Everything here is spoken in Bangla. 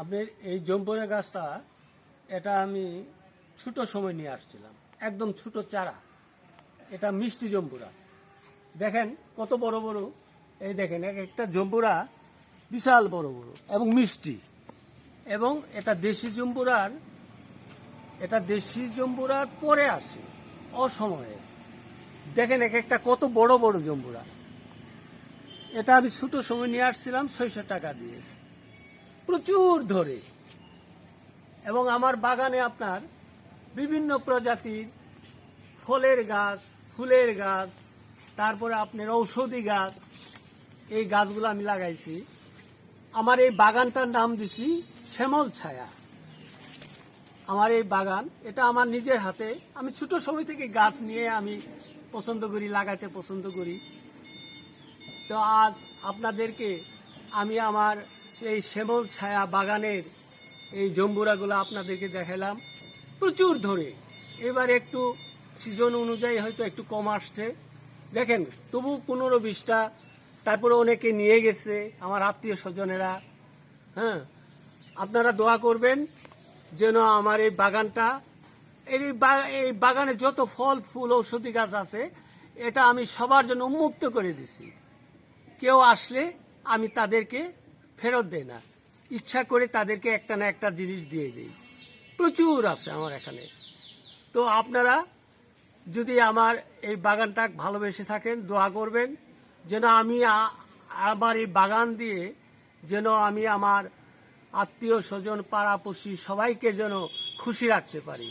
আপনার এই জম্বুরা গাছটা, এটা আমি ছোট সময় নিয়ে আসছিলাম। একদম ছোট চারা। এটা মিষ্টি জম্বুরা। দেখেন কত বড় বড়, এই দেখেন, এক একটা জম্বুরা বিশাল বড় বড় এবং মিষ্টি। এবং এটা দেশি জম্বুরার, এটা দেশি জম্বুরার পরে আসে, অসময়ে। দেখেন এক একটা কত বড় বড় জম্বুরা। এটা আমি ছোট সময় নিয়ে আসছিলাম ছয়শো টাকা দিয়ে। প্রচুর ধরে। এবং আমার বাগানে আপনার বিভিন্ন প্রজাতির ফলের গাছ, ফুলের গাছ, তারপরে আপনার ঔষধি গাছ, এই গাছগুলো আমি লাগাইছি। আমার এই বাগানটার নাম দিছি শ্যামল ছায়া। আমার এই বাগান, এটা আমার নিজের হাতে। আমি ছোট সময় থেকে গাছ নিয়ে আমি পছন্দ করি, লাগাইতে পছন্দ করি। তো আজ আপনাদেরকে আমি আমার এই শ্যামল ছায়া বাগানের এই জম্বুরাগুলো আপনাদেরকে দেখালাম। প্রচুর ধরে। এবার একটু সিজন অনুযায়ী হয়তো একটু কম আসছে। দেখেন, তবু পনেরো বিশটা তারপরে অনেকে নিয়ে গেছে, আমার আত্মীয় স্বজনেরা। হ্যাঁ আপনারা দোয়া করবেন যেন আমার এই বাগানটা এই এই বাগানে যত ফল, ফুল, ঔষধি গাছ আছে, এটা আমি সবার জন্য উন্মুক্ত করে দিছি। কেউ আসলে আমি তাদেরকে ফেরত দেই না। ইচ্ছা করে তাদেরকে একটা না একটা জিনিস দিয়ে দিই প্রচুর আছে আমার এখানে। তো আপনারা যদি আমার এই বাগানটা ভালোবেসে থাকেন, দোয়া করবেন যেন আমি আমার এই বাগান দিয়ে যেন আমি আমার আত্মীয় স্বজন, পাড়াপড়শি সবাইকে যেন খুশি রাখতে পারি।